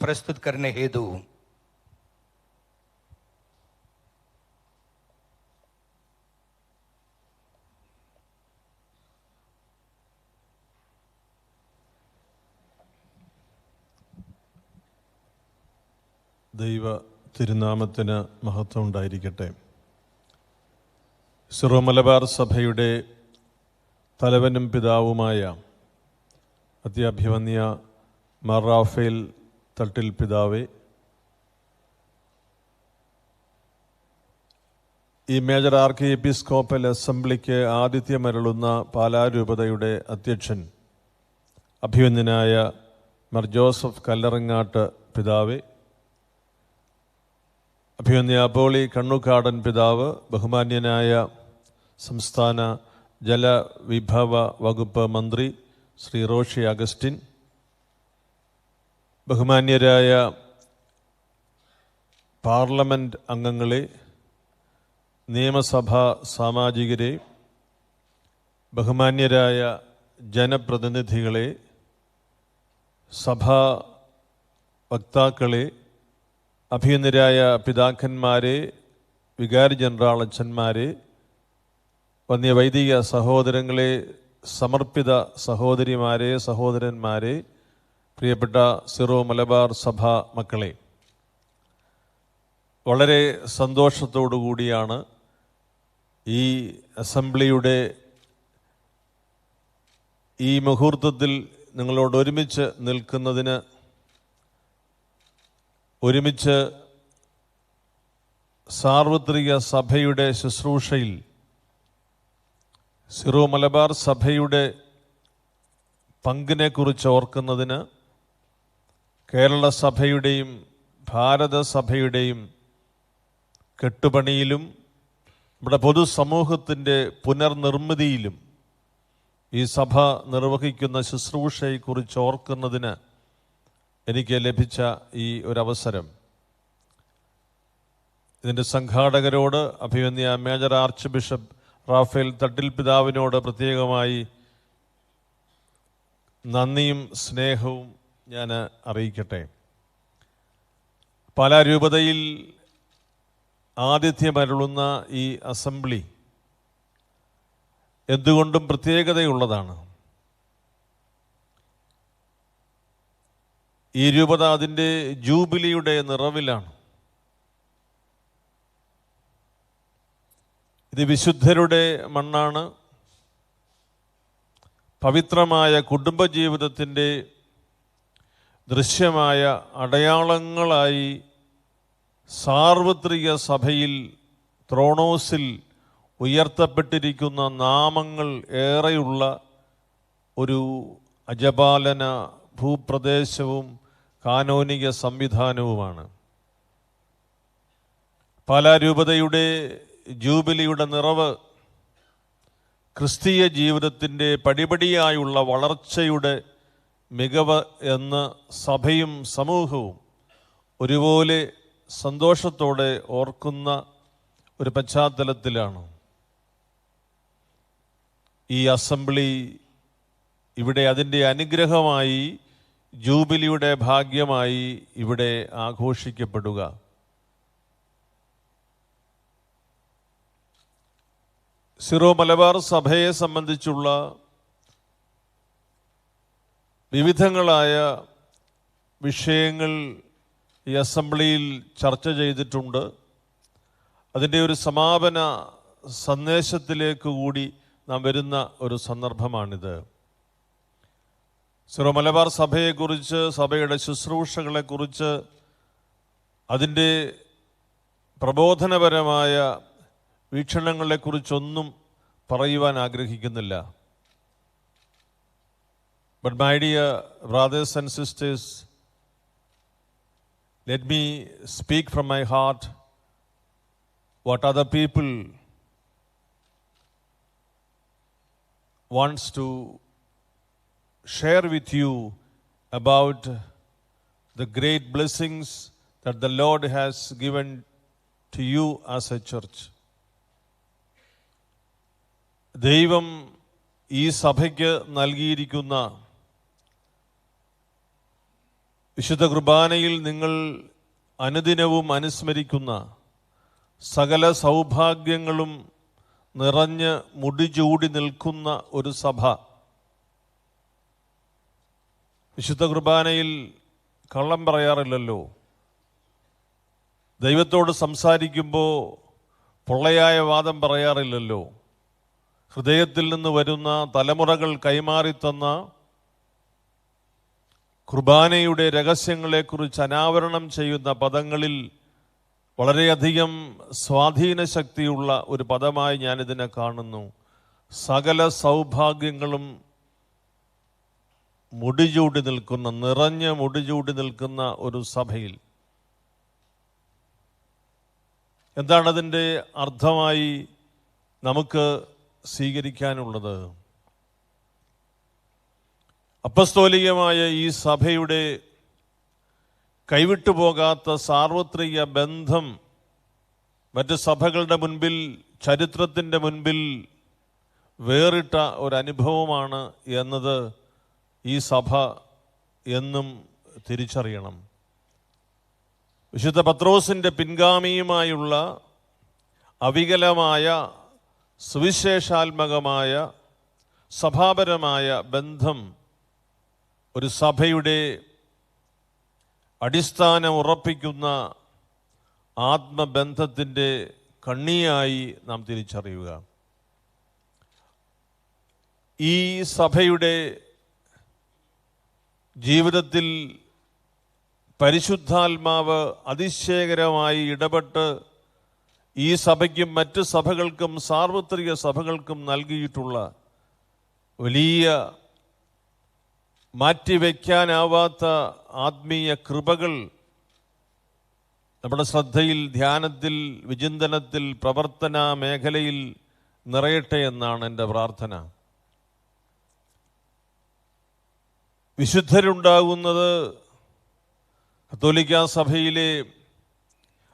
प्रस्तुत करने हेतु ദൈവ തിരുനാമത്തിന് മഹത്വം ഉണ്ടായിരിക്കട്ടെ സിറോ മലബാർ സഭയുടെ തലവനും പിതാവുമായ അത്യാഭിവന്യ മാർ റാഫേൽ തട്ടിൽ പിതാവെ ഈ മേജർ ആർക്കി എപ്പിസ്കോപ്പൽ അസംബ്ലിക്ക് ആതിഥ്യമരളുന്ന പാലാരൂപതയുടെ അധ്യക്ഷൻ അഭിവന്യനായ മർ ജോസഫ് കല്ലറങ്ങാട്ട് പിതാവെ അഭിവന്യ അബോളി കണ്ണുകാടൻ പിതാവ് ബഹുമാന്യനായ സംസ്ഥാന ജലവിഭവ വകുപ്പ് മന്ത്രി ശ്രീ റോഷി അഗസ്റ്റിൻ ബഹുമാന്യരായ പാർലമെന്റ് അംഗങ്ങളെ നിയമസഭാ സാമാജികരെ ബഹുമാന്യരായ ജനപ്രതിനിധികളെ സഭാ വക്താക്കളെ അഭിയന്നരായ പിതാക്കന്മാരെ വികാരി ജനറൽ അച്ഛന്മാരെ വന്യ വൈദിക സഹോദരങ്ങളെ സമർപ്പിത സഹോദരിമാരെ സഹോദരന്മാരെ പ്രിയപ്പെട്ട സിറോ മലബാർ സഭ മക്കളെ വളരെ സന്തോഷത്തോടു കൂടിയാണ് ഈ അസംബ്ലിയുടെ ഈ മുഹൂർത്തത്തിൽ നിങ്ങളോട് ഒരുമിച്ച് നിൽക്കുന്നതിന് ഒരുമിച്ച് സാർവത്രിക സഭയുടെ ശുശ്രൂഷയിൽ സിറോ മലബാർ സഭയുടെ പങ്കിനെക്കുറിച്ച് ഓർക്കുന്നതിന് കേരള സഭയുടെയും ഭാരത സഭയുടെയും കെട്ടുപണിയിലും നമ്മുടെ പൊതുസമൂഹത്തിന്റെ പുനർനിർമ്മിതിയിലും ഈ സഭ നിർവഹിക്കുന്ന ശുശ്രൂഷയെക്കുറിച്ച് ഓർക്കുന്നതിന് എനിക്ക് ലഭിച്ച ഈ ഒരവസരം. ഇതിന്റെ സംഘാടകരോട് അഭിമന്യ major archbishop Raphael Thattil പിതാവിനോട് പ്രത്യേകമായി നന്ദിയും സ്നേഹവും ഞാൻ അറിയിക്കട്ടെ. പല രൂപതയിൽ ആതിഥ്യമരുളുന്ന ഈ അസംബ്ലി എന്തുകൊണ്ടും പ്രത്യേകതയുള്ളതാണ്. ഈ രൂപത അതിന്റെ ജൂബിലിയുടെ നിറവിലാണ്. ഇത് വിശുദ്ധരുടെ മണ്ണാണ്. പവിത്രമായ കുടുംബജീവിതത്തിന്റെ ദൃശ്യമായ അടയാളങ്ങളായി സാർവത്രിക സഭയിൽ ത്രോണോസിൽ ഉയർത്തപ്പെട്ടിരിക്കുന്ന നാമങ്ങൾ ഏറെയുള്ള ഒരു അജപാലന ഭൂപ്രദേശവും കാനോനിക സംവിധാനവുമാണ്. പാലാരൂപതയുടെ ജൂബിലിയുടെ നിറവ് ക്രിസ്തീയ ജീവിതത്തിന്റെ പടിപടിയായുള്ള വളർച്ചയുടെ മികവ് എന്ന് സഭയും സമൂഹവും ഒരുപോലെ സന്തോഷത്തോടെ ഓർക്കുന്ന ഒരു പശ്ചാത്തലത്തിലാണ്. ഈ അസംബ്ലി ഇവിടെ അതിന്റെ അനുഗ്രഹമായി ജൂബിലിയുടെ ഭാഗ്യമായി ഇവിടെ ആഘോഷിക്കപ്പെടുക. സിറോ മലബാർ സഭയെ സംബന്ധിച്ചുള്ള വിവിധങ്ങളായ വിഷയങ്ങൾ ഈ അസംബ്ലിയിൽ ചർച്ച ചെയ്തിട്ടുണ്ട്. അതിന്റെ ഒരു സമാപന സന്ദേശത്തിലേക്ക് കൂടി നാം വരുന്ന ഒരു സന്ദർഭമാണിത്. സിറോ മലബാർ സഭയെക്കുറിച്ച് സഭയുടെ ശുശ്രൂഷകളെക്കുറിച്ച് അതിന്റെ പ്രബോധനപരമായ വീക്ഷണങ്ങളെക്കുറിച്ചൊന്നും പറയുവാൻ ആഗ്രഹിക്കുന്നില്ല. But my dear brothers and sisters let me speak from my heart what other people wants to share with you about the great blessings that the Lord has given to you as a church. ദൈവം ഈ സഭയ്ക്ക് നൽകിയിരിക്കുന്ന വിശുദ്ധ കുർബാനയിൽ നിങ്ങൾ അനുദിനവും അനുസ്മരിക്കുന്ന സകല സൗഭാഗ്യങ്ങളും നിറഞ്ഞ് മുടിചൂടി നിൽക്കുന്ന ഒരു സഭ. വിശുദ്ധ കുർബാനയിൽ കള്ളം പറയാറില്ലല്ലോ. ദൈവത്തോട് സംസാരിക്കുമ്പോൾ പൊള്ളയായ വാദം പറയാറില്ലല്ലോ. ഹൃദയത്തിൽ നിന്ന് വരുന്ന തലമുറകൾ കൈമാറിത്തന്ന കുർബാനയുടെ രഹസ്യങ്ങളെക്കുറിച്ച് അനാവരണം ചെയ്യുന്ന പദങ്ങളിൽ വളരെയധികം സ്വാധീന ശക്തിയുള്ള ഒരു പദമായി ഞാനിതിനെ കാണുന്നു. സകല സൗഭാഗ്യങ്ങളും മുടിചൂടി നിൽക്കുന്ന നിറഞ്ഞ മുടിചൂടി നിൽക്കുന്ന ഒരു സഭയിൽ. എന്താണതിന്റെ അർത്ഥമായി നമുക്ക് സ്വീകരിക്കാനുള്ളത്? അപ്പസ്തോലികമായ ഈ സഭയുടെ കൈവിട്ടു പോകാത്ത സാർവത്രിക ബന്ധം മറ്റ് സഭകളുടെ മുൻപിൽ ചരിത്രത്തിന്റെ മുൻപിൽ വേറിട്ട ഒരനുഭവമാണ് എന്നത് ഈ സഭ എന്നും തിരിച്ചറിയണം. വിശുദ്ധ പത്രോസിന്റെ പിൻഗാമിയുമായുള്ള അവികലമായ സുവിശേഷാത്മകമായ സഭാപരമായ ബന്ധം ഒരു സഭയുടെ അടിസ്ഥാനം ഉറപ്പിക്കുന്ന ആത്മബന്ധത്തിന്റെ കണ്ണിയായി നാം തിരിച്ചറിയുക. ഈ സഭയുടെ ജീവിതത്തിൽ പരിശുദ്ധാത്മാവ് അതിശയകരമായി ഇടപെട്ട് ഈ സഭയ്ക്കും മറ്റ് സഭകൾക്കും സാർവത്രിക സഭകൾക്കും നൽകിയിട്ടുള്ള വലിയ മാറ്റിവെക്കാനാവാത്ത ആത്മീയ കൃപകൾ നമ്മുടെ ശ്രദ്ധയിൽ ധ്യാനത്തിൽ വിചിന്തനത്തിൽ പ്രവർത്തന മേഖലയിൽ നിറയട്ടെ എന്നാണ് എന്റെ പ്രാർത്ഥന. വിശുദ്ധരുണ്ടാകുന്നത് കത്തോലിക്ക സഭയിലെ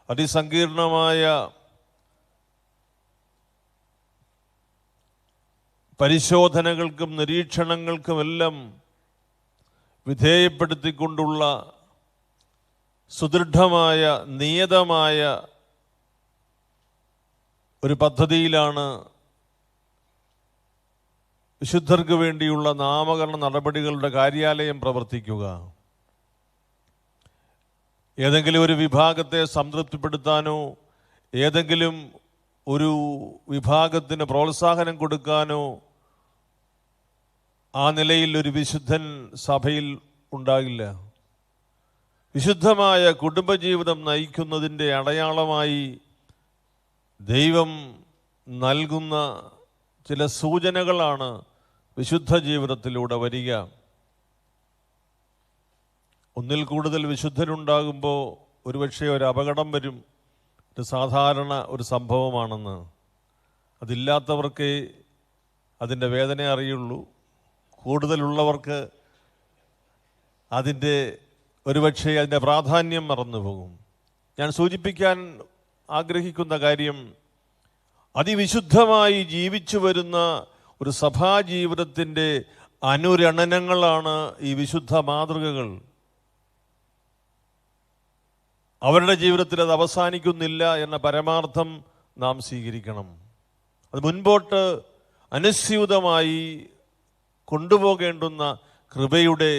അതിസങ്കീർണമായ പരിശോധനകൾക്കും നിരീക്ഷണങ്ങൾക്കുമെല്ലാം വിധേയപ്പെടുത്തിക്കൊണ്ടുള്ള സുദൃഢമായ നിയതമായ ഒരു പദ്ധതിയിലാണ് വിശുദ്ധർക്ക് വേണ്ടിയുള്ള നാമകരണ നടപടികളുടെ കാര്യാലയം പ്രവർത്തിക്കുക. ഏതെങ്കിലും ഒരു വിഭാഗത്തെ സംതൃപ്തിപ്പെടുത്താനോ ഏതെങ്കിലും ഒരു വിഭാഗത്തിന് പ്രോത്സാഹനം കൊടുക്കാനോ ആ നിലയിൽ ഒരു വിശുദ്ധൻ സഭയിൽ ഉണ്ടാകില്ല. വിശുദ്ധമായ കുടുംബജീവിതം നയിക്കുന്നതിന്റെ അടയാളമായി ദൈവം നൽകുന്ന ചില സൂചനകളാണ് വിശുദ്ധ ജീവിതത്തിലൂടെ വരിക. ഒന്നിൽ കൂടുതൽ വിശുദ്ധരുണ്ടാകുമ്പോൾ ഒരുപക്ഷെ ഒരു അപകടം വരും. ഇത് സാധാരണ ഒരു സംഭവമാണെന്ന്. അതില്ലാത്തവർക്കേ അതിന്റെ വേദന അറിയുള്ളൂ കൂടുതലുള്ളവർക്ക് അതിന്റെ ഒരുപക്ഷെ അതിന്റെ പ്രാധാന്യം മറന്നുപോകും. ഞാൻ സൂചിപ്പിക്കാൻ ആഗ്രഹിക്കുന്ന കാര്യം അതിവിശുദ്ധമായി ജീവിച്ചു വരുന്ന ഒരു സഭാജീവിതത്തിന്റെ അനുരണനങ്ങളാണ് ഈ വിശുദ്ധ മാതൃകകൾ. അവരുടെ ജീവിതത്തിൽ അത് അവസാനിക്കുന്നില്ല എന്ന പരമാർത്ഥം നാം സ്വീകരിക്കണം. അത് മുൻപോട്ട് അനുസ്യൂതമായി കൊണ്ടുപോകേണ്ടുന്ന കൃപയുടെ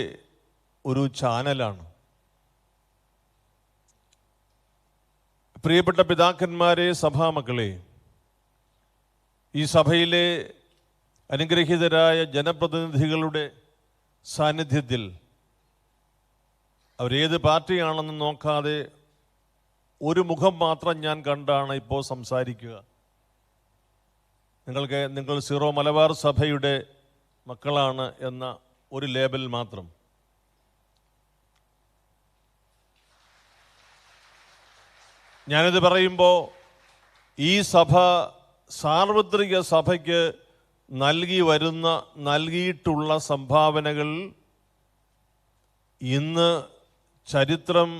ഒരു ചാനലാണ്. പ്രിയപ്പെട്ട പിതാക്കന്മാരെ സഭാമക്കളെ ഈ സഭയിലെ അനുഗ്രഹീതരായ ജനപ്രതിനിധികളുടെ സാന്നിധ്യത്തിൽ അവരേത് പാർട്ടിയാണെന്ന് നോക്കാതെ ഒരു മുഖം മാത്രം ഞാൻ കണ്ടാണ് ഇപ്പോൾ സംസാരിക്കുക. നിങ്ങൾക്ക് നിങ്ങൾ സീറോ മലബാർ സഭയുടെ മക്കളാണ് എന്ന ഒരു ലേബൽ മാത്രം. ഞാനിത് പറയുമ്പോൾ ഈ സഭ സാർവത്രിക സഭയ്ക്ക് നൽകി വരുന്ന നൽകിയിട്ടുള്ള സംഭാവനകൾ ഇന്ന് ചരിത്രം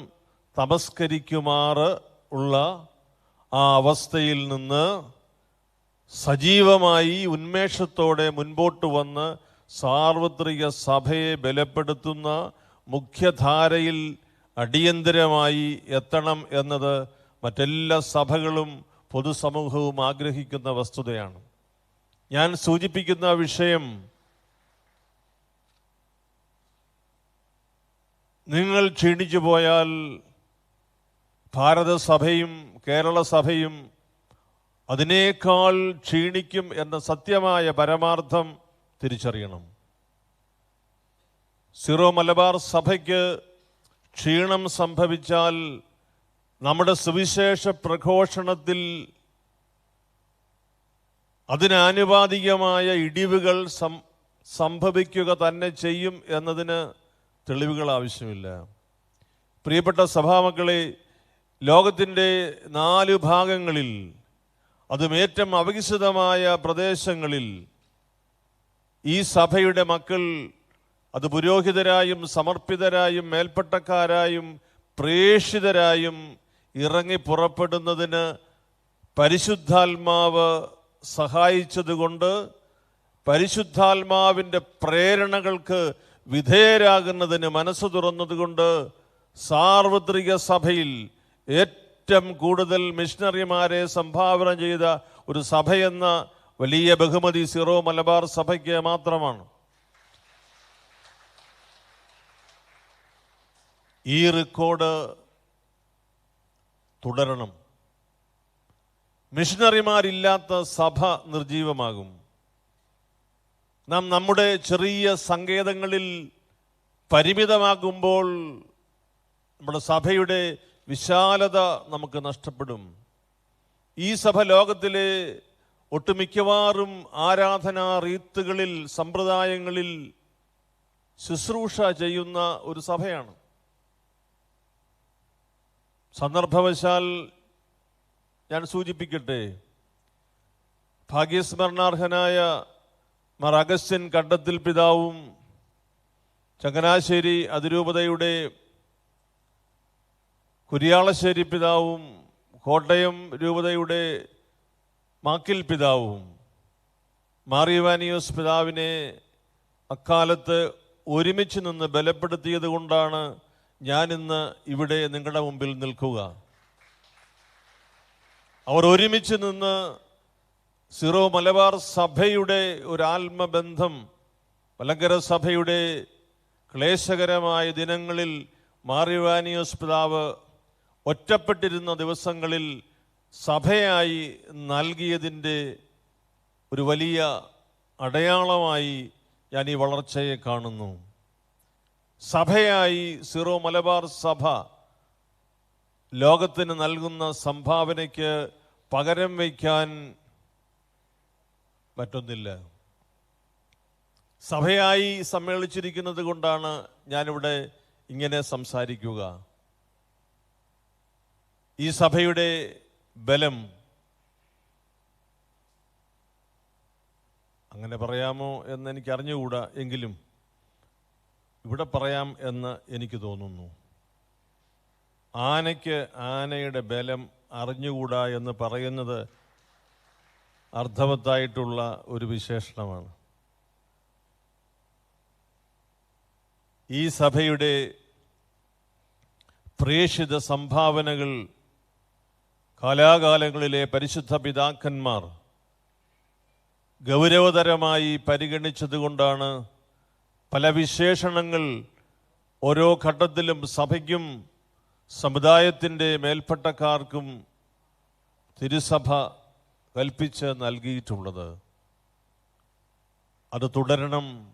തമസ്കരിക്കുമാറ് ഉള്ള ആ അവസ്ഥയിൽ നിന്ന് സജീവമായി ഉന്മേഷത്തോടെ മുൻപോട്ട് വന്ന് സാർവത്രിക സഭയെ ബലപ്പെടുത്തുന്ന മുഖ്യധാരയിൽ അടിയന്തരമായി എത്തണം എന്നത് മറ്റെല്ലാ സഭകളും പൊതുസമൂഹവും ആഗ്രഹിക്കുന്ന വസ്തുതയാണ്. ഞാൻ സൂചിപ്പിക്കുന്ന വിഷയം നിങ്ങൾ ക്ഷീണിച്ചു പോയാൽ ഭാരതസഭയും കേരള സഭയും അതിനേക്കാൾ ക്ഷീണിക്കും എന്ന സത്യമായ പരമാർത്ഥം തിരിച്ചറിയണം. സിറോ മലബാർ സഭയ്ക്ക് ക്ഷീണം സംഭവിച്ചാൽ നമ്മുടെ സുവിശേഷ പ്രഘോഷണത്തിൽ അതിനാനുപാതികമായ ഇടിവുകൾ സം സംഭവിക്കുക തന്നെ ചെയ്യും എന്നതിന് തെളിവുകൾ ആവശ്യമില്ല. പ്രിയപ്പെട്ട സഭാമക്കളെ ലോകത്തിന്റെ നാല് ഭാഗങ്ങളിൽ അതും ഏറ്റവും അവകസിതമായ പ്രദേശങ്ങളിൽ ഈ സഭയുടെ മക്കൾ അത് പുരോഹിതരായും സമർപ്പിതരായും മേൽപ്പട്ടക്കാരായും പ്രേഷിതരായും ഇറങ്ങി പുറപ്പെടുന്നതിന് പരിശുദ്ധാത്മാവ് സഹായിച്ചതുകൊണ്ട് പരിശുദ്ധാത്മാവിന്റെ പ്രേരണകൾക്ക് വിധേയരാകുന്നതിന് മനസ്സ് തുറന്നതുകൊണ്ട് സാർവത്രിക സഭയിൽ ഏറ്റവും കൂടുതൽ മിഷണറിമാരെ സംഭാവന ചെയ്ത ഒരു സഭയെന്ന വലിയ ബഹുമതി സിറോ മലബാർ സഭയ്ക്ക് മാത്രമാണ്. ഈ റെക്കോർഡ് തുടരണം. മിഷണറിമാരില്ലാത്ത സഭ നിർജീവമാകും. നാം നമ്മുടെ ചെറിയ സങ്കേതങ്ങളിൽ പരിമിതമാകുമ്പോൾ നമ്മുടെ സഭയുടെ വിശാലത നമുക്ക് നഷ്ടപ്പെടും. ഈ സഭ ലോകത്തിലെ ഒട്ടുമിക്കവാറും ആരാധനാ റീത്തുകളിൽ സമ്പ്രദായങ്ങളിൽ ശുശ്രൂഷ ചെയ്യുന്ന ഒരു സഭയാണ്. സന്ദർഭവശാൽ ഞാൻ സൂചിപ്പിക്കട്ടെ ഭാഗ്യസ്മരണാർഹനായ മാർ അഗസ്റ്റ്യൻ കണ്ടത്തിൽ പിതാവും ചങ്ങനാശ്ശേരി അതിരൂപതയുടെ കുരിയാളശ്ശേരി പിതാവും കോട്ടയം രൂപതയുടെ മാക്കിൽ പിതാവും മാറിയവാനിയോസ് പിതാവിനെ അക്കാലത്ത് ഒരുമിച്ച് നിന്ന് ബലപ്പെടുത്തിയത് കൊണ്ടാണ് ഞാനിന്ന് ഇവിടെ നിങ്ങളുടെ മുമ്പിൽ നിൽക്കുക. അവർ ഒരുമിച്ച് നിന്ന് സിറോ മലബാർ സഭയുടെ ഒരു ആത്മബന്ധം മലങ്കര സഭയുടെ ക്ലേശകരമായ ദിനങ്ങളിൽ മാറിവാനിയോസ് പിതാവ് ഒറ്റപ്പെട്ടിരുന്ന ദിവസങ്ങളിൽ സഭയായി നൽകിയതിന്റെ ഒരു വലിയ അടയാളമായി ഞാൻ ഈ വളർച്ചയെ കാണുന്നു. സഭയായി സിറോ മലബാർ സഭ ലോകത്തിന് നൽകുന്ന സംഭാവനയ്ക്ക് പകരം വയ്ക്കാൻ പറ്റുന്നില്ല. സഭയായി സമ്മേളിച്ചിരിക്കുന്നത് കൊണ്ടാണ് ഞാനിവിടെ ഇങ്ങനെ സംസാരിക്കുക. ഈ സഭയുടെ ബലം അങ്ങനെ പറയാമോ എന്ന് എനിക്ക് അറിഞ്ഞുകൂടാ എങ്കിലും ഇവിടെ പറയാം എന്ന് എനിക്ക് തോന്നുന്നു. ആനയ്ക്ക് ആനയുടെ ബലം അറിഞ്ഞുകൂടാ എന്ന് പറയുന്നത് അർത്ഥവത്തായിട്ടുള്ള ഒരു വിശേഷണമാണ്. ഈ സഭയുടെ പ്രേഷിത സംഭാവനകൾ കാലാകാലങ്ങളിലെ പരിശുദ്ധ പിതാക്കന്മാർ ഗൗരവതരമായി പരിഗണിച്ചതുകൊണ്ടാണ് പല വിശേഷണങ്ങൾ ഓരോ ഘട്ടത്തിലും സഭയ്ക്കും സമുദായത്തിന്റെ മേൽപ്പെട്ടക്കാർക്കും തിരുസഭ കൽപ്പിച്ച് നൽകിയിട്ടുള്ളത്. അത് തുടരണം.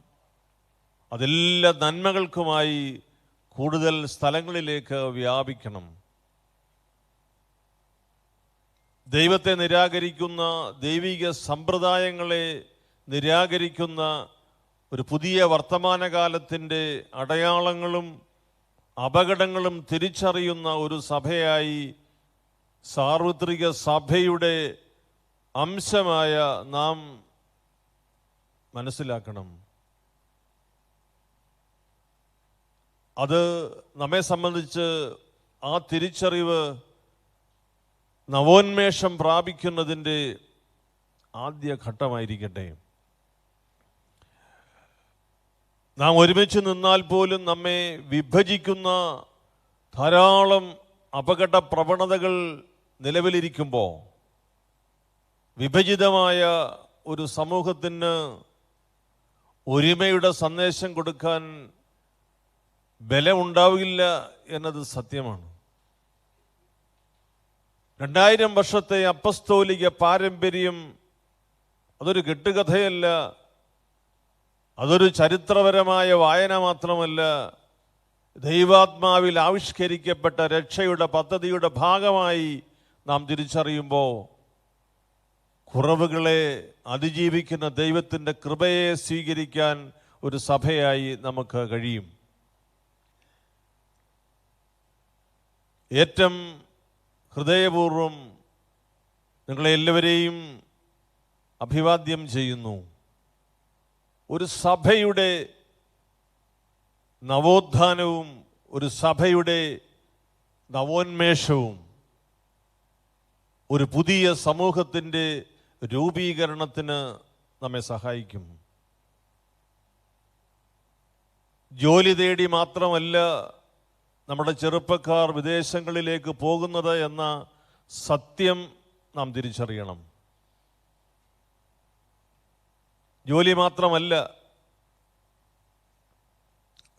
അതെല്ലാ നന്മകൾക്കുമായി കൂടുതൽ സ്ഥലങ്ങളിലേക്ക് വ്യാപിക്കണം. ദൈവത്തെ നിരാകരിക്കുന്ന ദൈവിക സമ്പ്രദായങ്ങളെ നിരാകരിക്കുന്ന ഒരു പുതിയ വർത്തമാനകാലത്തിന്റെ അടയാളങ്ങളും അപകടങ്ങളും തിരിച്ചറിയുന്ന ഒരു സഭയായി സാർവത്രിക സഭയുടെ അംശമായ നാം മനസ്സിലാക്കണം. അത് നമ്മെ സംബന്ധിച്ച് ആ തിരിച്ചറിവ് നവോന്മേഷം പ്രാപിക്കുന്നതിന്റെ ആദ്യ ഘട്ടമായിരിക്കട്ടെ. നാം ഒരുമിച്ച് നിന്നാൽ പോലും നമ്മെ വിഭജിക്കുന്ന ധാരാളം അപകട പ്രവണതകൾ നിലവിലിരിക്കുമ്പോൾ വിഭജിതമായ ഒരു സമൂഹത്തിന് ഒരുമയുടെ സന്ദേശം കൊടുക്കാൻ ബലമുണ്ടാവില്ല എന്നത് സത്യമാണ്. രണ്ടായിരം വർഷത്തെ അപ്പസ്തോലിക പാരമ്പര്യം അതൊരു കെട്ടുകഥയല്ല. അതൊരു ചരിത്രപരമായ വായന മാത്രമല്ല ദൈവാത്മാവിൽ ആവിഷ്കരിക്കപ്പെട്ട രക്ഷയുടെ പദ്ധതിയുടെ ഭാഗമായി നാം തിരിച്ചറിയുമ്പോൾ കുറവുകളെ അതിജീവിക്കുന്ന ദൈവത്തിന്റെ കൃപയെ സ്വീകരിക്കാൻ ഒരു സഭയായി നമുക്ക് കഴിയും. ഏറ്റവും ഹൃദയപൂർവം നിങ്ങളെ എല്ലാവരെയും അഭിവാദ്യം ചെയ്യുന്നു. ഒരു സഭയുടെ നവോത്ഥാനവും ഒരു സഭയുടെ നവോന്മേഷവും ഒരു പുതിയ സമൂഹത്തിന്റെ രൂപീകരണത്തിന് നമ്മെ സഹായിക്കും. ജോലി തേടി മാത്രമല്ല നമ്മുടെ ചെറുപ്പക്കാർ വിദേശങ്ങളിലേക്ക് പോകുന്നത് എന്ന സത്യം നാം തിരിച്ചറിയണം. ജോലി മാത്രമല്ല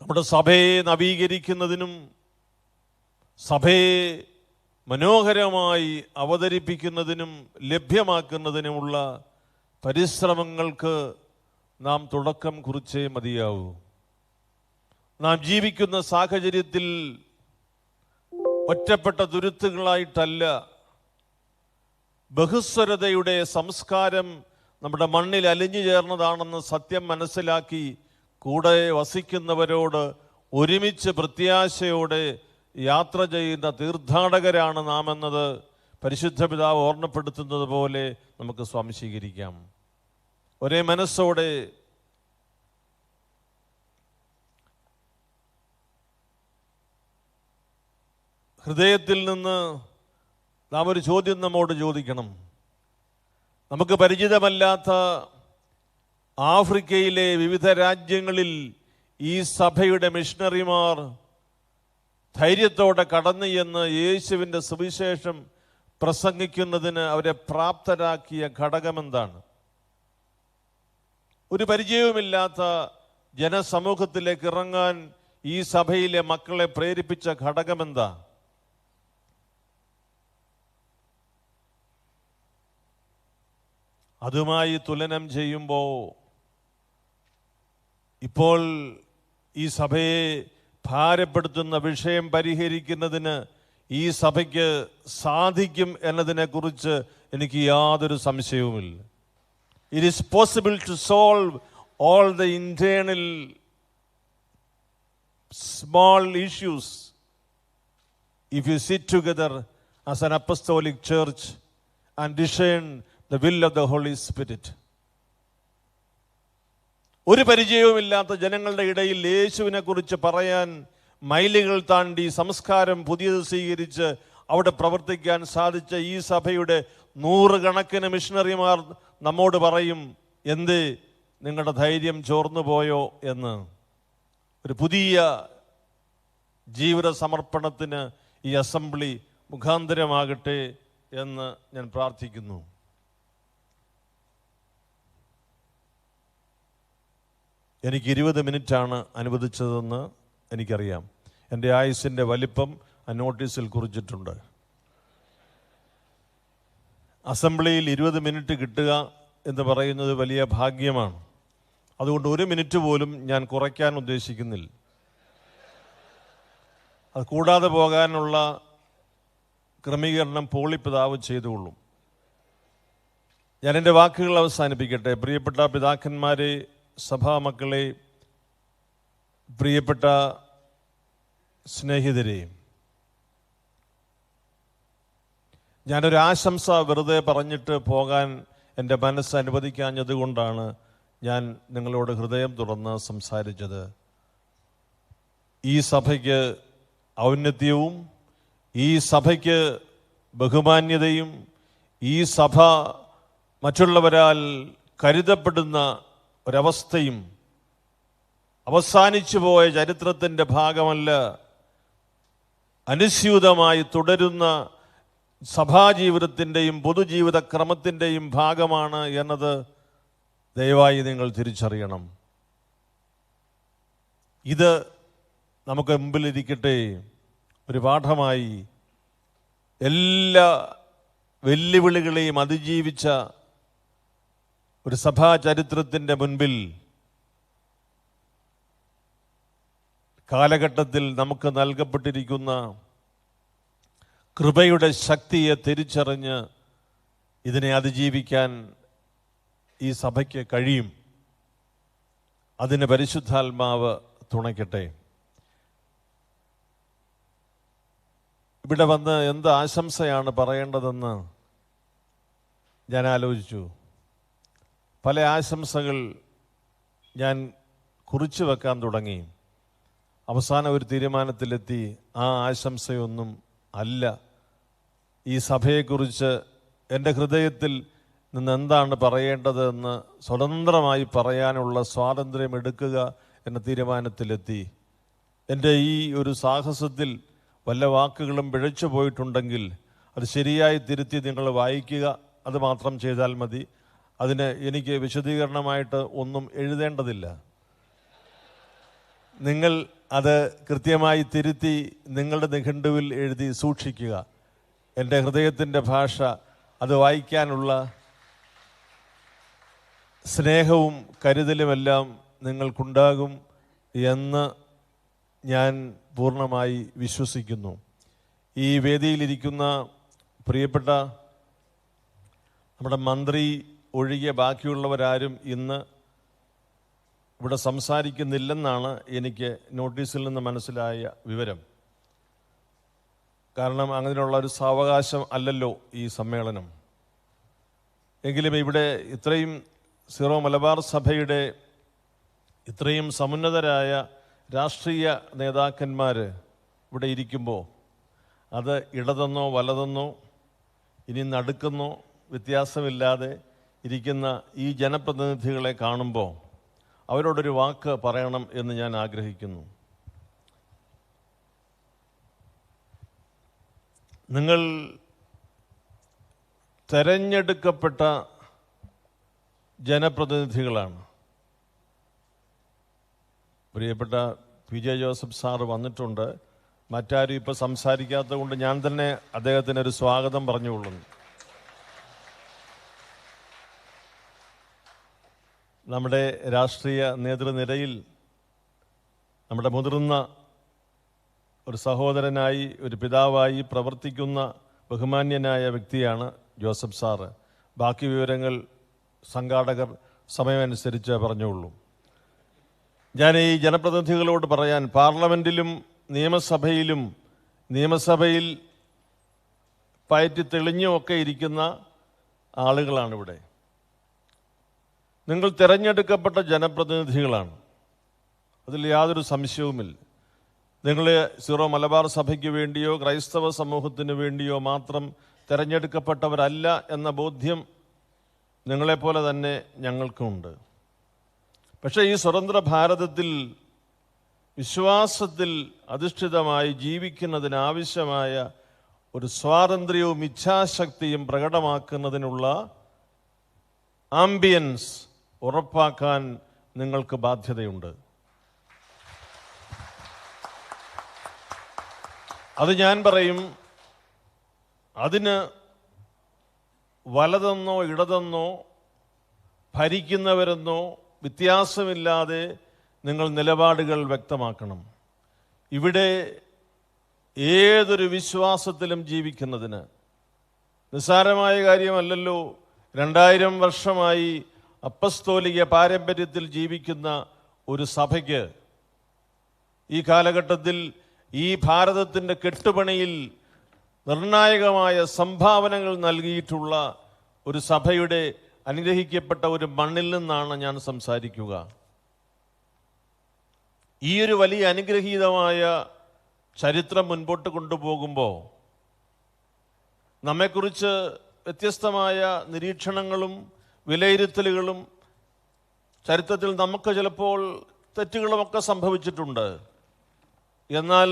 നമ്മുടെ സഭയെ നവീകരിക്കുന്നതിനും സഭയെ മനോഹരമായി അവതരിപ്പിക്കുന്നതിനും ലഭ്യമാക്കുന്നതിനുമുള്ള പരിശ്രമങ്ങൾക്ക് നാം തുടക്കം കുറിച്ചേ മതിയാവൂ. നാം ജീവിക്കുന്ന സാഹചര്യത്തിൽ ഒറ്റപ്പെട്ട ദുരിതങ്ങളായിട്ടല്ല ബഹുസ്വരതയുടെ സംസ്കാരം നമ്മുടെ മണ്ണിൽ അലിഞ്ഞു ചേർന്നതാണെന്ന് സത്യം മനസ്സിലാക്കി കൂടെ വസിക്കുന്നവരോട് ഒരുമിച്ച് പ്രത്യാശയോടെ യാത്ര ചെയ്യുന്ന തീർത്ഥാടകരാണ് നാം എന്നത്. പരിശുദ്ധ പിതാവ് ഓർമ്മപ്പെടുത്തുന്നത് പോലെ നമുക്ക് സ്വാംശീകരിക്കാം ഒരേ മനസ്സോടെ ഹൃദയത്തിൽ നിന്ന് നാം ഒരു ചോദ്യം നമ്മോട് ചോദിക്കണം. നമുക്ക് പരിചിതമല്ലാത്ത ആഫ്രിക്കയിലെ വിവിധ രാജ്യങ്ങളിൽ ഈ സഭയുടെ മിഷണറിമാർ ധൈര്യത്തോടെ കടന്നു എന്ന് യേശുവിന്റെ സുവിശേഷം പ്രസംഗിക്കുന്നതിന് അവരെ പ്രാപ്തരാക്കിയ ഘടകമെന്താണ്? ഒരു പരിചയവുമില്ലാത്ത ജനസമൂഹത്തിലേക്ക് ഇറങ്ങാൻ ഈ സഭയിലെ മക്കളെ പ്രേരിപ്പിച്ച ഘടകമെന്താ? അതുമായി തുലനം ചെയ്യുമ്പോൾ ഇപ്പോൾ ഈ സഭയെ ഭാരപ്പെടുത്തുന്ന വിഷയം പരിഹരിക്കുന്നതിന് ഈ സഭയ്ക്ക് സാധിക്കും എന്നതിനെക്കുറിച്ച് എനിക്ക് യാതൊരു സംശയവുമില്ല. It is possible to solve all the internal small issues if you sit together as an apostolic church and discern the will of the holy spirit ഒരു പരിചയവുമില്ലാത്ത ജനങ്ങളുടെ ഇടയിൽ യേശുവിനെ കുറിച്ച് പറയാൻ മൈലുകൾ താണ്ടി സംസ്കാരം പുതിയത് സ്വീകരിച്ച് അവിടെ പ്രവർത്തിക്കാൻ സാധിച്ച ഈ സഭയുടെ നൂറുകണക്കിന് മിഷണറിമാർ നമ്മോട് പറയും എന്ത്? നിങ്ങളുടെ ധൈര്യം ചോർന്നു പോയോ? എന്ന്. ഒരു പുതിയ ജീവിത സമർപ്പണത്തിന് ഈ അസംബ്ലി മുഖാന്തരമാകട്ടെ എന്ന് ഞാൻ പ്രാർത്ഥിക്കുന്നു. എനിക്ക് ഇരുപത് മിനിറ്റാണ് അനുവദിച്ചതെന്ന് എനിക്കറിയാം. എന്റെ ആയുസിന്റെ വലിപ്പം നോട്ടീസിൽ കുറിച്ചിട്ടുണ്ട്. അസംബ്ലിയിൽ ഇരുപത് മിനിറ്റ് കിട്ടുക എന്ന് പറയുന്നത് വലിയ ഭാഗ്യമാണ്. അതുകൊണ്ട് ഒരു മിനിറ്റ് പോലും ഞാൻ കുറയ്ക്കാൻ ഉദ്ദേശിക്കുന്നില്ല. അത് കൂടാതെ പോകാനുള്ള ക്രമീകരണം പോളിപ്പിതാവ് ചെയ്തുകൊള്ളും. ഞാൻ എന്റെ വാക്കുകൾ അവസാനിപ്പിക്കട്ടെ. പ്രിയപ്പെട്ട പിതാക്കന്മാരെ സഭാമക്കളെ പ്രിയപ്പെട്ട സ്നേഹിതരെ ഞാനൊരു ആശംസ വെറുതെ പറഞ്ഞിട്ട് പോകാൻ എന്റെ മനസ്സ് അനുവദിക്കാഞ്ഞത് കൊണ്ടാണ് ഞാൻ നിങ്ങളോട് ഹൃദയം തുറന്ന് സംസാരിച്ചത്. ഈ സഭയ്ക്ക് ഔന്നത്യവും ഈ സഭയ്ക്ക് ബഹുമാന്യതയും ഈ സഭ മറ്റുള്ളവരാൽ കരുതപ്പെടുന്ന ഒരവസ്ഥയും അവസാനിച്ചു പോയ ചരിത്രത്തിന്റെ ഭാഗമല്ല അനുസ്യൂതമായി തുടരുന്ന സഭാജീവിതത്തിന്റെയും പൊതുജീവിത ക്രമത്തിന്റെയും ഭാഗമാണ് എന്നത് ദയവായി നിങ്ങൾ തിരിച്ചറിയണം. ഇത് നമുക്ക് മുമ്പിലിരിക്കട്ടെ. ഒരു പാഠമായി എല്ലാ വെല്ലുവിളികളെയും അതിജീവിച്ച ഒരു സഭാ ചരിത്രത്തിന്റെ മുൻപിൽ കാലഘട്ടത്തിൽ നമുക്ക് നൽകപ്പെട്ടിരിക്കുന്ന കൃപയുടെ ശക്തിയെ തിരിച്ചറിഞ്ഞ് ഇതിനെ അതിജീവിക്കാൻ ഈ സഭയ്ക്ക് കഴിയും. അതിന് പരിശുദ്ധാത്മാവ് തുണയ്ക്കട്ടെ. ഇവിടെ വന്ന് എന്ത് ആശംസയാണ് പറയേണ്ടതെന്ന് ഞാൻ ആലോചിച്ചു. പല ആശംസകൾ ഞാൻ കുറിച്ചു വെക്കാൻ തുടങ്ങി. അവസാന ഒരു തീരുമാനത്തിലെത്തി ആ ആശംസയൊന്നും അല്ല. ഈ സഭയെക്കുറിച്ച് എന്റെ ഹൃദയത്തിൽ നിന്ന് എന്താണ് പറയേണ്ടതെന്ന് സ്വതന്ത്രമായി പറയാനുള്ള സ്വാതന്ത്ര്യം എടുക്കുക എന്ന തീരുമാനത്തിലെത്തി. എന്റെ ഈ ഒരു സാഹസത്തിൽ വല്ല വാക്കുകളും പിഴച്ചു പോയിട്ടുണ്ടെങ്കിൽ അത് ശരിയായി തിരുത്തി നിങ്ങൾ വായിക്കുക അത് മാത്രം ചെയ്താൽ മതി. അതിന് എനിക്ക് വിശദീകരണമായിട്ട് ഒന്നും എഴുതേണ്ടതില്ല. നിങ്ങൾ അത് കൃത്യമായി തിരുത്തി നിങ്ങളുടെ നിഘണ്ടുവിൽ എഴുതി സൂക്ഷിക്കുക. എന്റെ ഹൃദയത്തിന്റെ ഭാഷ അത് വായിക്കാനുള്ള സ്നേഹവും കരുതലുമെല്ലാം നിങ്ങൾക്കുണ്ടാകും എന്ന് ഞാൻ പൂർണമായി വിശ്വസിക്കുന്നു. ഈ വേദിയിലിരിക്കുന്ന പ്രിയപ്പെട്ട നമ്മുടെ മന്ത്രി ഒഴികെ ബാക്കിയുള്ളവരാരും ഇന്ന് ഇവിടെ സംസാരിക്കുന്നില്ലെന്നാണ് എനിക്ക് നോട്ടീസിൽ നിന്ന് മനസ്സിലായ വിവരം. കാരണം അങ്ങനെയുള്ള ഒരു സാവകാശം അല്ലല്ലോ ഈ സമ്മേളനം. എങ്കിലും ഇവിടെ ഇത്രയും സിറോ മലബാർ സഭയുടെ ഇത്രയും സമുന്നതരായ രാഷ്ട്രീയ നേതാക്കന്മാർ ഇവിടെ ഇരിക്കുമ്പോൾ അത് ഇടതെന്നോ വലതെന്നോ ഇനി നടുക്കെന്നോ വ്യത്യാസമില്ലാതെ ഇരിക്കുന്ന ഈ ജനപ്രതിനിധികളെ കാണുമ്പോൾ അവരോടൊരു വാക്ക് പറയണം എന്ന് ഞാൻ ആഗ്രഹിക്കുന്നു. നിങ്ങൾ തെരഞ്ഞെടുക്കപ്പെട്ട ജനപ്രതിനിധികളാണ്. പ്രിയപ്പെട്ട പി ജെ ജോസഫ് സാറ് വന്നിട്ടുണ്ട്. മറ്റാരും ഇപ്പോൾ സംസാരിക്കാത്തത് കൊണ്ട് ഞാൻ തന്നെ അദ്ദേഹത്തിനൊരു സ്വാഗതം പറഞ്ഞുകൊള്ളുന്നു. നമ്മുടെ രാഷ്ട്രീയ നേതൃനിരയിൽ നമ്മുടെ മുതിർന്ന ഒരു സഹോദരനായി ഒരു പിതാവായി പ്രവർത്തിക്കുന്ന ബഹുമാന്യനായ വ്യക്തിയാണ് ജോസഫ് സാറ്. ബാക്കി വിവരങ്ങൾ സംഘാടകർ സമയമനുസരിച്ച് പറഞ്ഞുള്ളൂ ഞാൻ ഈ ജനപ്രതിനിധികളോട് പറയാൻ പാർലമെന്റിലും നിയമസഭയിലും നിയമസഭയിൽ പയറ്റി തെളിഞ്ഞുമൊക്കെ ഇരിക്കുന്ന ആളുകളാണ് ഇവിടെ നിങ്ങൾ തിരഞ്ഞെടുക്കപ്പെട്ട ജനപ്രതിനിധികളാണ്. അതിൽ യാതൊരു സംശയവുമില്ല. നിങ്ങൾ സിറോ മലബാർ സഭയ്ക്ക് വേണ്ടിയോ ക്രൈസ്തവ സമൂഹത്തിന് വേണ്ടിയോ മാത്രം തിരഞ്ഞെടുക്കപ്പെട്ടവരല്ല എന്ന ബോധ്യം നിങ്ങളെപ്പോലെ തന്നെ ഞങ്ങൾക്കുമുണ്ട് പക്ഷേ ഈ സ്വതന്ത്ര ഭാരതത്തിൽ വിശ്വാസത്തിൽ അധിഷ്ഠിതമായി ജീവിക്കുന്നതിനാവശ്യമായ ഒരു സ്വാതന്ത്ര്യവും ഇച്ഛാശക്തിയും പ്രകടമാക്കുന്നതിനുള്ള ആംബിയൻസ് ഉറപ്പാക്കാൻ നിങ്ങൾക്ക് ബാധ്യതയുണ്ട്. അത് ഞാൻ പറയും അതിന് വലതെന്നോ ഇടതെന്നോ ഭരിക്കുന്നവരെന്നോ വ്യത്യാസമില്ലാതെ നിങ്ങൾ നിലപാടുകൾ വ്യക്തമാക്കണം. ഇവിടെ ഏതൊരു വിശ്വാസത്തിലും ജീവിക്കുന്നതിന് നിസ്സാരമായ കാര്യമല്ലല്ലോ. രണ്ടായിരം വർഷമായി അപ്പസ്തോലിക പാരമ്പര്യത്തിൽ ജീവിക്കുന്ന ഒരു സഭയ്ക്ക് ഈ കാലഘട്ടത്തിൽ ഈ ഭാരതത്തിന്റെ കെട്ടുപണിയിൽ നിർണായകമായ സംഭാവനകൾ നൽകിയിട്ടുള്ള ഒരു സഭയുടെ അനുഗ്രഹിക്കപ്പെട്ട ഒരു മണ്ണിൽ നിന്നാണ് ഞാൻ സംസാരിക്കുക. ഈ ഒരു വലിയ അനുഗ്രഹീതമായ ചരിത്രം മുൻപോട്ട് കൊണ്ടുപോകുമ്പോൾ നമ്മെക്കുറിച്ച് വ്യത്യസ്തമായ നിരീക്ഷണങ്ങളും വിലയിരുത്തലുകളും ചരിത്രത്തിൽ നമുക്ക് ചിലപ്പോൾ തെറ്റുകളുമൊക്കെ സംഭവിച്ചിട്ടുണ്ട്. എന്നാൽ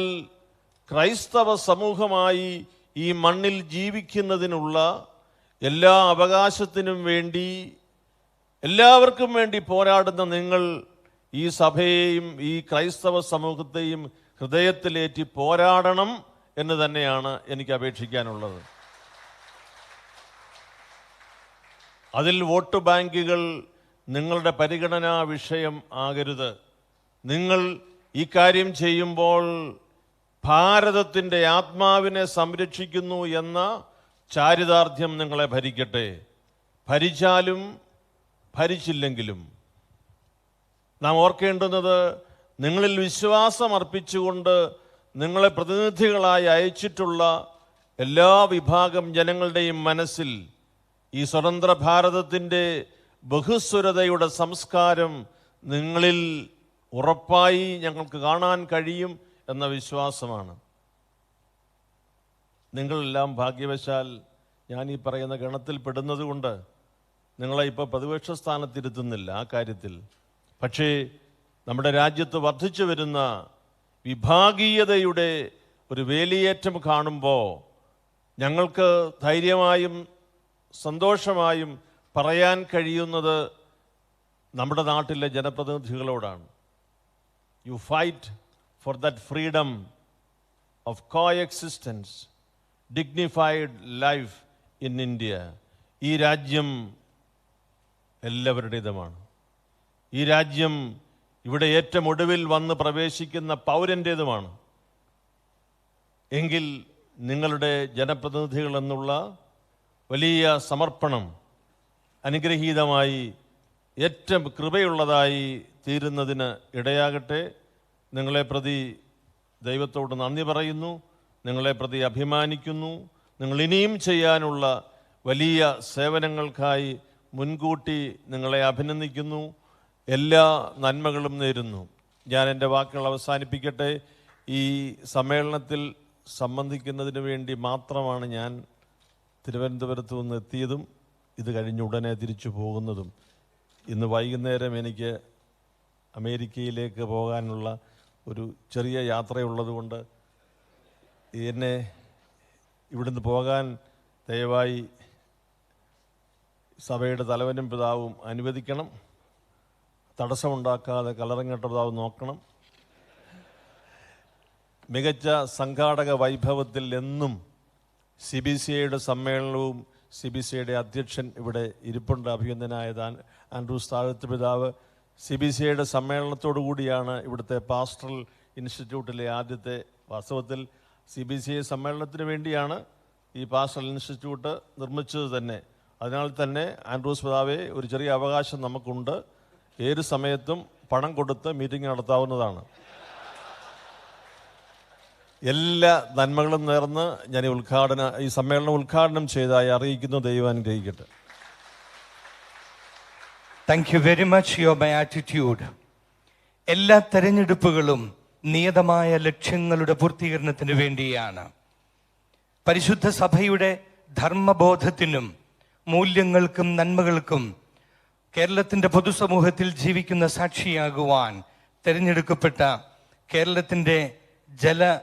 ക്രൈസ്തവ സമൂഹമായി ഈ മണ്ണിൽ ജീവിക്കുന്നതിനുള്ള എല്ലാ അവകാശത്തിനും വേണ്ടി എല്ലാവർക്കും വേണ്ടി പോരാടുന്ന നിങ്ങൾ ഈ സഭയെയും ഈ ക്രൈസ്തവ സമൂഹത്തെയും ഹൃദയത്തിലേറ്റി പോരാടണം എന്ന് തന്നെയാണ് എനിക്ക് അപേക്ഷിക്കാനുള്ളത്. അതിൽ വോട്ട് ബാങ്കുകൾ നിങ്ങളുടെ പരിഗണനാ വിഷയം ആകരുത്. നിങ്ങൾ ഈ കാര്യം ചെയ്യുമ്പോൾ ഭാരതത്തിന്റെ ആത്മാവിനെ സംരക്ഷിക്കുന്നു എന്ന ചാരിതാർത്ഥ്യം നിങ്ങളെ ഭരിക്കട്ടെ. ഭരിച്ചാലും ഭരിച്ചില്ലെങ്കിലും. നാം ഓർക്കേണ്ടുന്നത് നിങ്ങളിൽ വിശ്വാസം അർപ്പിച്ചുകൊണ്ട് നിങ്ങളെ പ്രതിനിധികളായി അയച്ചിട്ടുള്ള എല്ലാ വിഭാഗം ജനങ്ങളുടെയും മനസ്സിൽ ഈ സ്വതന്ത്ര ഭാരതത്തിന്റെ ബഹുസ്വരതയുടെ സംസ്കാരം നിങ്ങളിൽ ഉറപ്പായി ഞങ്ങൾക്ക് കാണാൻ കഴിയും എന്ന വിശ്വാസമാണ്. നിങ്ങളെല്ലാം ഭാഗ്യവശാൽ ഞാൻ ഈ പറയുന്ന ഗണത്തിൽ പെടുന്നതുകൊണ്ട് നിങ്ങളെ ഇപ്പോൾ പ്രതിപക്ഷ സ്ഥാനത്തിരുത്തുന്നില്ല ആ കാര്യത്തിൽ. പക്ഷേ നമ്മുടെ രാജ്യത്ത് വർദ്ധിച്ചു വരുന്ന വിഭാഗീയതയുടെ ഒരു വേലിയേറ്റം കാണുമ്പോൾ ഞങ്ങൾക്ക് ധൈര്യമായും സന്തോഷമായും പറയാൻ കഴിയുന്നത് നമ്മുടെ നാട്ടിലെ ജനപ്രതിനിധികളോടാണ്. You fight for that freedom of coexistence dignified life in India ഈ രാജ്യം എല്ലാവരുടേതുമാണ്. ഈ രാജ്യം ഇവിടെ ഏറ്റവും ഒടുവിൽ വന്ന് പ്രവേശിക്കുന്ന പൗരന്റേതുമാണ് എങ്കിൽ നിങ്ങളുടെ ജനപ്രതിനിധികൾ എന്നുള്ള വലിയ സമർപ്പണം അനുഗ്രഹീതമായി ഏറ്റവും കൃപയുള്ളതായി തീരുന്നതിന് ഇടയാകട്ടെ. നിങ്ങളെ പ്രതി ദൈവത്തോട് നന്ദി പറയുന്നു. നിങ്ങളെ പ്രതി അഭിമാനിക്കുന്നു. നിങ്ങൾ ഇനിയും ചെയ്യാനുള്ള വലിയ സേവനങ്ങൾക്കായി മുൻകൂട്ടി നിങ്ങളെ അഭിനന്ദിക്കുന്നു. എല്ലാ നന്മകളും നേരുന്നു. ഞാൻ എന്റെ വാക്കുകൾ അവസാനിപ്പിക്കട്ടെ. ഈ സമ്മേളനത്തിൽ സംബന്ധിക്കുന്നതിന് വേണ്ടി മാത്രമാണ് ഞാൻ തിരുവനന്തപുരത്ത് നിന്ന് എത്തിയതും ഇത് കഴിഞ്ഞ് ഉടനെ തിരിച്ചു പോകുന്നതും. ഇന്ന് വൈകുന്നേരം എനിക്ക് അമേരിക്കയിലേക്ക് പോകാനുള്ള ഒരു ചെറിയ യാത്രയുള്ളതുകൊണ്ട് എന്നെ ഇവിടുന്ന് പോകാൻ ദയവായി സഭയുടെ തലവനും പിതാവും അനുവദിക്കണം. തടസ്സമുണ്ടാക്കാതെ കലറങ്ങട്ട പിതാവ് നോക്കണം. മികച്ച സംഘാടക വൈഭവത്തിൽ എന്നും സി ബി സി ഐയുടെ സമ്മേളനവും സി ബി സി ഐയുടെ അധ്യക്ഷൻ ഇവിടെ ഇരിപ്പുണ്ട്. അഭിനന്ദനായ ആൻഡ്രൂസ് താഴത്ത് പിതാവ്. സി ബി സി ഐയുടെ സമ്മേളനത്തോടു കൂടിയാണ് ഇവിടുത്തെ പാസ്റ്ററൽ ഇൻസ്റ്റിറ്റ്യൂട്ടിലെ ആദ്യത്തെ വാസ്തവത്തിൽ സി ബി സി ഐ സമ്മേളനത്തിന് വേണ്ടിയാണ് ഈ പാസ്റ്ററൽ ഇൻസ്റ്റിറ്റ്യൂട്ട് നിർമ്മിച്ചത് തന്നെ. അതിനാൽ തന്നെ ആൻഡ്രൂസ് പിതാവെ ഒരു ചെറിയ അവകാശം നമുക്കുണ്ട്. ഏത് സമയത്തും പണം കൊടുത്ത് മീറ്റിംഗ് നടത്താവുന്നതാണ്. എല്ലാ നന്മകളും നേർന്ന് ഞാൻ ഈ ഉദ്ഘാടന ഈ സമ്മേളനം ഉദ്ഘാടനം ചെയ്തതായി അറിയിക്കുന്നു. ദൈവം അനുഗ്രഹിക്കട്ടെ. Thank you very much your my attitude എല്ലാ തെരഞ്ഞെടുപ്പുകളും നിയതമായ ലക്ഷ്യങ്ങളുടെ പൂർത്തീകരണത്തിന് വേണ്ടിയാണ്. പരിശുദ്ധ സഭയുടെ ധർമ്മബോധത്തിനും മൂല്യങ്ങൾക്കും നന്മകൾക്കും കേരളത്തിന്റെ പൊതുസമൂഹത്തിൽ ജീവിക്കുന്ന സാക്ഷിയാകുവാൻ തിരഞ്ഞെടുക്കപ്പെട്ട കേരളത്തിന്റെ ജല